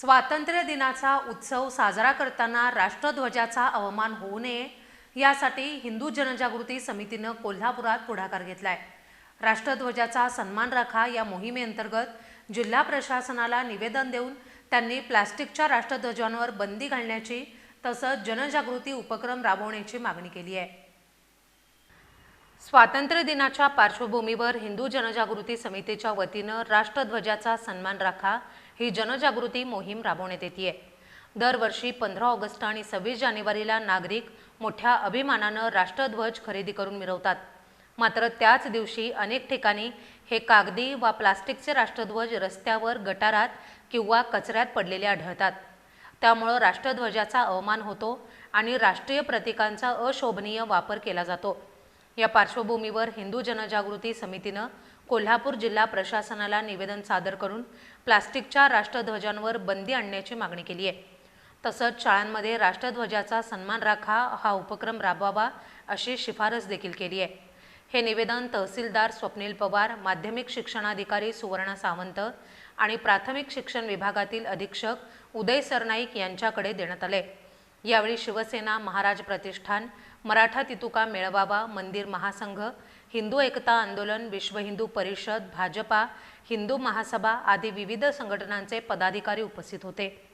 स्वातंत्र्य दिनाचा उत्सव साजरा करताना राष्ट्रध्वजाचा अवमान होऊ नये यासाठी हिंदू जनजागृती समितीनं कोल्हापुरात पुढाकार घेतलाय. राष्ट्रध्वजाचा सन्मान राखा या मोहिमेअंतर्गत जिल्हा प्रशासनाला निवेदन देऊन त्यांनी प्लास्टिकच्या राष्ट्रध्वजांवर बंदी घालण्याची तसंच जनजागृती उपक्रम राबवण्याची मागणी केली आहे. स्वातंत्र्य दिनाच्या पार्श्वभूमीवर हिंदू जनजागृती समितीच्या वतीनं राष्ट्रध्वजाचा सन्मान राखा ही जनजागृती मोहीम राबवण्यात येते दरवर्षी पंधरा ऑगस्ट आणि सव्वीस जानेवारीला नागरिक मोठ्या अभिमानानं राष्ट्रध्वज खरेदी करून मिरवतात. मात्र त्याच दिवशी अनेक ठिकाणी हे कागदी वा प्लास्टिकचे राष्ट्रध्वज रस्त्यावर गटारात किंवा कचऱ्यात पडलेले आढळतात. त्यामुळं राष्ट्रध्वजाचा अवमान होतो आणि राष्ट्रीय प्रतीकांचा अशोभनीय वापर केला जातो. या पार्श्वभूमीवर हिंदू जनजागृती समितीनं कोल्हापूर जिल्हा प्रशासनाला निवेदन सादर करून प्लास्टिकच्या राष्ट्रध्वजांवर बंदी आणण्याची मागणी केली आहे. तसंच शाळांमध्ये राष्ट्रध्वजाचा सन्मान राखा हा उपक्रम राबवावा अशी शिफारस देखील केली आहे. हे निवेदन तहसीलदार स्वप्नील पवार माध्यमिक शिक्षणाधिकारी सुवर्णा सावंत आणि प्राथमिक शिक्षण विभागातील अधीक्षक उदय सरनाईक यांच्याकडे देण्यात आले. यावेळी शिवसेना महाराज प्रतिष्ठान मराठा तितुका मेळवावा मंदिर महासंघ हिंदू एकता आंदोलन विश्व हिंदू परिषद भाजपा हिंदू महासभा आदी विविध संघटनांचे पदाधिकारी उपस्थित होते.